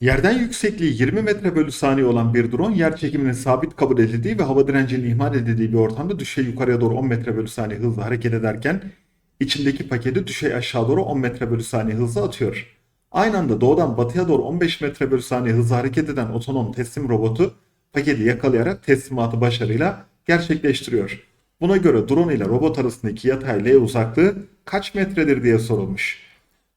Yerden yüksekliği 20 metre bölü saniye olan bir drone yer çekiminin sabit kabul edildiği ve hava direncinin ihmal edildiği bir ortamda düşey yukarıya doğru 10 metre bölü saniye hızla hareket ederken içindeki paketi düşey aşağı doğru 10 metre bölü saniye hızla atıyor. Aynı anda doğudan batıya doğru 15 metre bölü saniye hızla hareket eden otonom teslim robotu paketi yakalayarak teslimatı başarıyla gerçekleştiriyor. Buna göre drone ile robot arasındaki yatay L uzaklığı kaç metredir diye sorulmuş.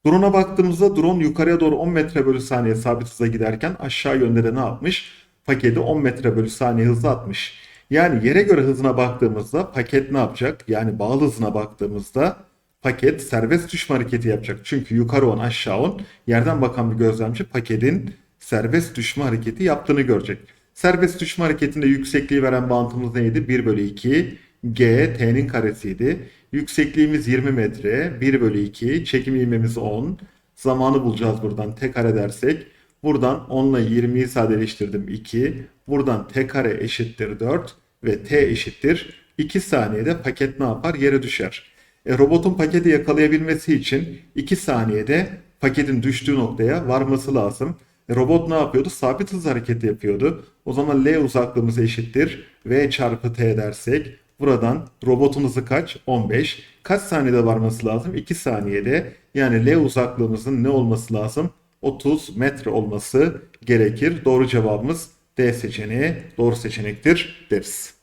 Drone'a baktığımızda drone yukarıya doğru 10 metre bölü saniye sabit hızla giderken aşağı yönde de ne yapmış? Paketi 10 metre bölü saniye hızla atmış. Yani yere göre hızına baktığımızda paket ne yapacak? Yani bağlı hızına baktığımızda paket serbest düşme hareketi yapacak. Çünkü yukarı 10 aşağı 10 yerden bakan bir gözlemci paketin serbest düşme hareketi yaptığını görecek. Serbest düşme hareketinde yüksekliği veren bantımız neydi? 1 bölü 2 G T'nin karesiydi. Yüksekliğimiz 20 metre. 1 bölü 2. Çekim ivmemiz 10. Zamanı bulacağız buradan. T kare dersek. Buradan 10 ile 20'yi sadeleştirdim 2. Buradan T kare eşittir 4. Ve T eşittir 2 saniyede paket ne yapar? Yere düşer. E, robotun paketi yakalayabilmesi için 2 saniyede paketin düştüğü noktaya varması lazım. E, robot ne yapıyordu? Sabit hız hareketi yapıyordu. O zaman L uzaklığımız eşittir. V çarpı T dersek buradan robotun kaç? 15. Kaç saniyede varması lazım? 2 saniyede. Yani L uzaklığımızın ne olması lazım? 30 metre olması gerekir. Doğru cevabımız D seçeneği doğru seçenektir deriz.